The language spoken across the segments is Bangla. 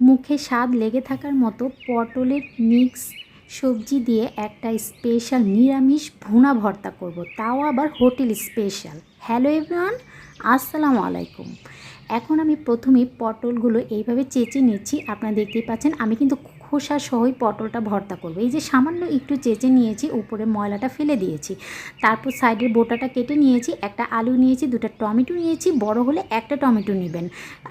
মুখে স্বাদ লেগে থাকার মতো পটলের মিক্স সবজি দিয়ে একটা স্পেশাল নিরামিষ ভুনা ভর্তা করব। তাও আবার হোটেল স্পেশাল হ্যালো এভরিওয়ান আসসালামু আলাইকুম। এখন আমি প্রথমে পটলগুলো এইভাবে চেঁচে নিচ্ছি। আপনারা দেখতেই পাচ্ছেন, আমি কিন্তু খোসা সহই পটলটা ভর্তা করব। এই যে সামান্য একটু চেঁচে নিয়েছি, উপরে ময়লাটা ফেলে দিয়েছি। তারপর সাইডের বোটাটা কেটে নিয়েছি, একটা আলু নিয়েছি, দুটো টমেটো নিয়েছি, বড় হলে একটা টমেটো নেবেন।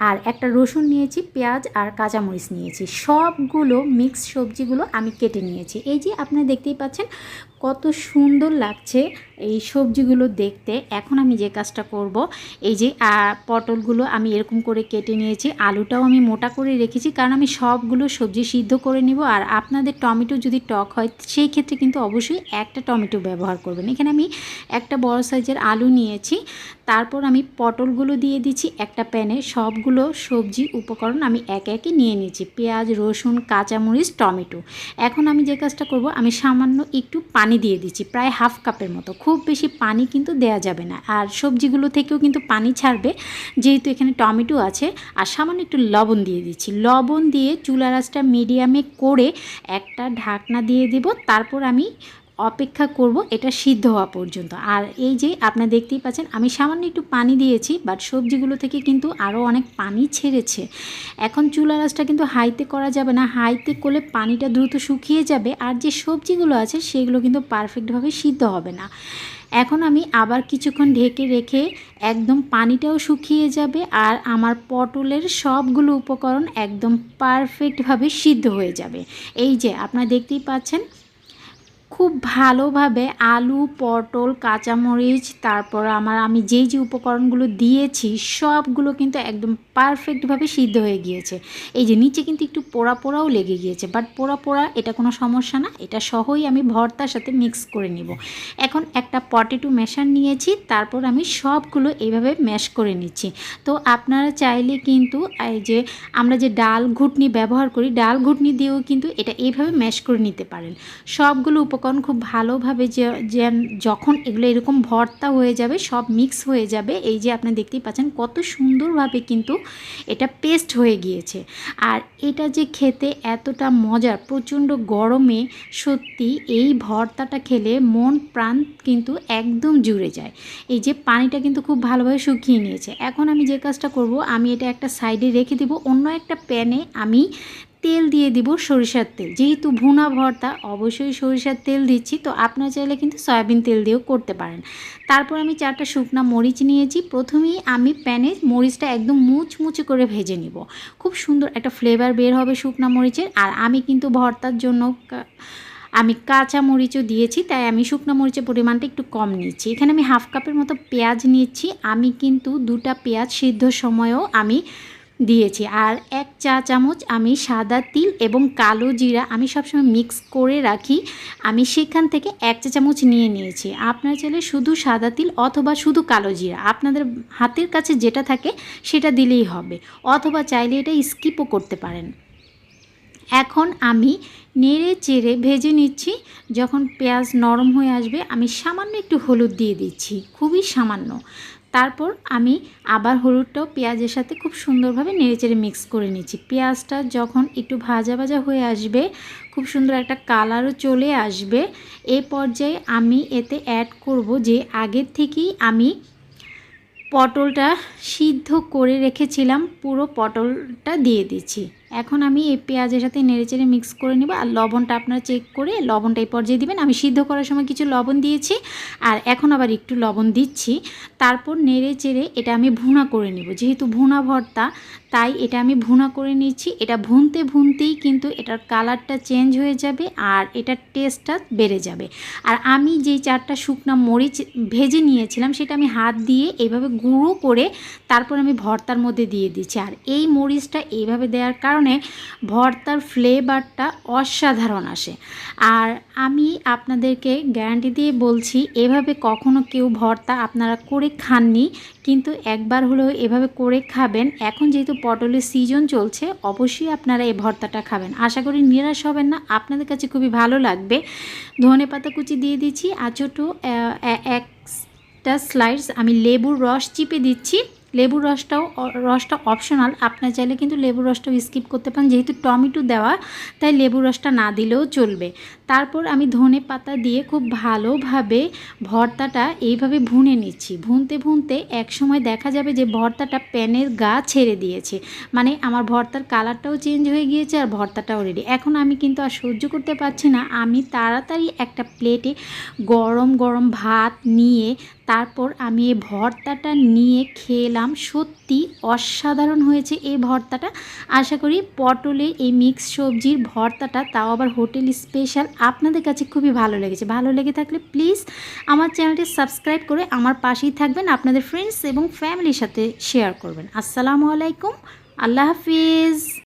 আর একটা রসুন নিয়েছি, পেঁয়াজ আর কাঁচামরিচ নিয়েছি। সবগুলো মিক্স সবজিগুলো আমি কেটে নিয়েছি। এই যে আপনারা দেখতেই পাচ্ছেন, কত সুন্দর লাগছে এই সবজিগুলো দেখতে এখন আমি যে কাজটা করব, এই যে পটলগুলো আমি এরকম করে কেটে নিয়েছি, আলুটাও আমি মোটা করে রেখেছি, কারণ আমি সবগুলো সবজি সিদ্ধ করে নিব, আর আপনাদের টমেটো যদি টক হয়, সেই ক্ষেত্রে কিন্তু অবশ্যই একটা টমেটো ব্যবহার করবেন। এখানে আমি একটা বড় সাইজের আলু নিয়েছি, তারপর আমি পটলগুলো দিয়ে দিচ্ছি একটা প্যানে, সবগুলো সবজি উপকরণ আমি একে একে নিয়ে নিয়েছি, পেঁয়াজ, রসুন, কাঁচামরিচ, টমেটো। এখন আমি যে কাজটা করব, আমি সামান্য একটু পানি দিয়ে দিচ্ছি, প্রায় হাফ কাপের মতো খুব বেশি পানি কিন্তু দেয়া যাবে না। আর সবজিগুলো থেকেও কিন্তু পানি ছাড়বে। যেহেতু এখানে টমেটো আছে, আর সামান্য একটু লবণ দিয়ে দিচ্ছি। লবণ দিয়ে চুলা রাসটা মিডিয়ামে করে একটা ঢাকনা দিয়ে দেব। তারপর আমি অপেক্ষা করব, এটা সিদ্ধ হওয়া পর্যন্ত। আর এই যে আপনারা দেখতেই পাচ্ছেন, আমি সামান্য একটু পানি দিয়েছি বাট সবজিগুলো থেকে কিন্তু আরও অনেক পানি ছেড়েছে। এখন চুলা রাসটা কিন্তু হাইতে করা যাবে না, হাইতে করলে পানিটা দ্রুত শুকিয়ে যাবে, আর যে সবজিগুলো আছে, সেগুলো কিন্তু পারফেক্টভাবে সিদ্ধ হবে না। এখন আমি আবার কিছুক্ষণ ঢেকে রেখে একদম পানিটাও শুকিয়ে যাবে, আর আমার পটলের সবগুলো উপকরণ একদম পারফেক্টভাবে সিদ্ধ হয়ে যাবে। এই যে, আপনারা দেখতেই পাচ্ছেন খুব ভালোভাবে আলু, পটল, কাঁচামরিচ, তারপর আমার, আমি যেই যে উপকরণগুলো দিয়েছি, সবগুলো কিন্তু একদম পারফেক্টভাবে সিদ্ধ হয়ে গিয়েছে। এই যে নিচে কিন্তু একটু পোড়া পোড়াও লেগে গিয়েছে বাট পোড়া পোড়া এটা কোনো সমস্যা না, এটা সহই আমি ভর্তার সাথে মিক্স করে নিব। এখন একটা পটেটো ম্যাশার নিয়েছি, তারপর আমি সবগুলো এইভাবে ম্যাশ করে নিচ্ছি। তো আপনারা চাইলে কিন্তু, এই যে আমরা যে ডাল ঘুটনি ব্যবহার করি, ডাল ঘুটনি দিয়েও কিন্তু এটা এইভাবে ম্যাশ করে নিতে পারেন। সবগুলো উপকরণ খুব ভালোভাবে যে যখন এগুলো এরকম ভর্তা হয়ে যাবে, সব মিক্স হয়ে যাবে, এই যে আপনি দেখতেই পাচ্ছেন কত সুন্দরভাবে কিন্তু এটা পেস্ট হয়ে গিয়েছে। আর এটা যে খেতে এতটা মজার, প্রচণ্ড গরমে সত্যি এই ভর্তাটা খেলে মন, প্রাণ কিন্তু একদম জুড়ে যায়। এই যে পানিটা কিন্তু খুব ভালোভাবে শুকিয়ে নিয়েছে। এখন আমি যে কাজটা করব, আমি এটা একটা সাইডে রেখে দিব, অন্য একটা প্যানে আমি তেল দিয়ে দিব সরিষার তেল। যেহেতু ভুনা ভর্তা, অবশ্যই সরিষার তেল দিচ্ছি। তো আপনারা চাইলে কিন্তু সয়াবিন তেল দিয়েও করতে পারেন। তারপর আমি চারটা শুকনা মরিচ নিয়েছি। প্রথমেই আমি প্যানে মরিচটা একদম মুচমুচে করে ভেজে নিব। খুব সুন্দর একটা ফ্লেভার বের হবে শুকনা মরিচের। আর আমি কিন্তু ভর্তার জন্য আমি কাঁচা মরিচও দিয়েছি, তাই আমি শুকনো মরিচের পরিমাণটা একটু কম নিচ্ছি। এখানে আমি হাফ কাপের মতো পেঁয়াজ নিচ্ছি। আমি কিন্তু দুটা পেঁয়াজ সিদ্ধ সময়ও আমি দিয়েছি। আর এক চা চামচ আমি সাদা তিল এবং কালো জিরা আমি সবসময় মিক্স করে রাখি। আমি সেখান থেকে এক চা চামচ নিয়ে নিয়েছি। আপনার চাইলে শুধু সাদা তিল অথবা শুধু কালো জিরা, আপনাদের হাতের কাছে যেটা থাকে সেটা দিলেই হবে। অথবা চাইলে এটা স্কিপও করতে পারেন। এখন আমি নেড়ে চেড়ে ভেজে নিচ্ছি। যখন পেঁয়াজ নরম হয়ে আসবে, আমি সামান্য একটু হলুদ দিয়ে দিচ্ছি। খুবই সামান্য। তারপর আমি আবার হলুদটাও পেঁয়াজের সাথে খুব সুন্দরভাবে নেড়েচেড়ে মিক্স করে নিচ্ছি। পেঁয়াজটা যখন একটু ভাজা ভাজা হয়ে আসবে, খুব সুন্দর একটা কালারও চলে আসবে। এই পর্যায়ে আমি এতে অ্যাড করব যে আগের থেকেই আমি পটলটা সিদ্ধ করে রেখেছিলাম, পুরো পটলটা দিয়ে দিচ্ছি। এখন আমি এই পেঁয়াজের সাথে নেড়েচেড়ে মিক্স করে নেব আর লবণটা আপনারা চেক করে লবণটা এই পর্যায়ে দিবেন। আমি সিদ্ধ করার সময় কিছু লবণ দিয়েছি আর এখন আবার একটু লবণ দিচ্ছি। তারপর নেড়ে চেড়ে এটা আমি ভুনা করে নেব। যেহেতু ভুনা ভর্তা, তাই এটা আমি ভুনা করে নিচ্ছি। এটা ভুনতে ভুনতেই কিন্তু এটার কালারটা চেঞ্জ হয়ে যাবে আর এটার টেস্টটা বেড়ে যাবে। আর আমি যেই চারটা শুকনা মরিচ ভেজে নিয়েছিলাম, সেটা আমি হাত দিয়ে এইভাবে গুঁড়ো করে তারপর আমি ভর্তার মধ্যে দিয়ে দিচ্ছি। আর এই মরিচটা এইভাবে দেওয়ার কারণে ভর্তার ফ্লেভারটা অসাধারণ আসে। আর আমি আপনাদেরকে গ্যারান্টি দিয়ে বলছি, এভাবে কখনো কেউ ভর্তা আপনারা করে খাননি, কিন্তু একবার হলেও এভাবে করে খাবেন। এখন যেহেতু পটলের সিজন চলছে, অবশ্যই আপনারা এই ভর্তাটা খাবেন। আশা করি নিরাশ হবেন না, আপনাদের কাছে খুবই ভালো লাগবে। ধনে পাতা কুচি দিয়ে দিচ্ছি, আর ছোটো একটা স্লাইডস আমি লেবুর রস চিপে দিচ্ছি। লেবুর রসটাও রসটা অপশনাল আপনার চাইলে কিন্তু লেবুর রসটাও স্কিপ করতে পারেন। যেহেতু টমেটো দেওয়া, তাই লেবুর রসটা না দিলেও চলবে। তারপর আমি ধনে পাতা দিয়ে খুব ভালোভাবে ভর্তাটা এইভাবে ভুনে নিচ্ছি। ভুনতে ভুনতে এক সময় দেখা যাবে যে ভর্তাটা প্যানের গা ছেড়ে দিয়েছে। মানে আমার ভর্তার কালারটাও চেঞ্জ হয়ে গিয়েছে আর ভর্তাটাও রেডি এখন আমি কিন্তু আর সহ্য করতে পারছি না। আমি তাড়াতাড়ি একটা প্লেটে গরম গরম ভাত নিয়ে তারপর আমি এই ভর্তাটা নিয়ে খেলাম। সত্যি অসাধারণ হয়েছে এই ভর্তাটা। আশা করি পটলে এই মিক্স সবজির ভর্তাটা, তাও আবার হোটেল স্পেশাল আপনাদের কাছে খুবই ভালো লেগেছে। ভালো লেগে থাকলে প্লিজ আমার চ্যানেলটি সাবস্ক্রাইব করে আমার পাশেই থাকবেন, আপনাদের ফ্রেন্ডস এবং ফ্যামিলির সাথে শেয়ার করবেন। আসসালামু আলাইকুম, আল্লাহ হাফিজ।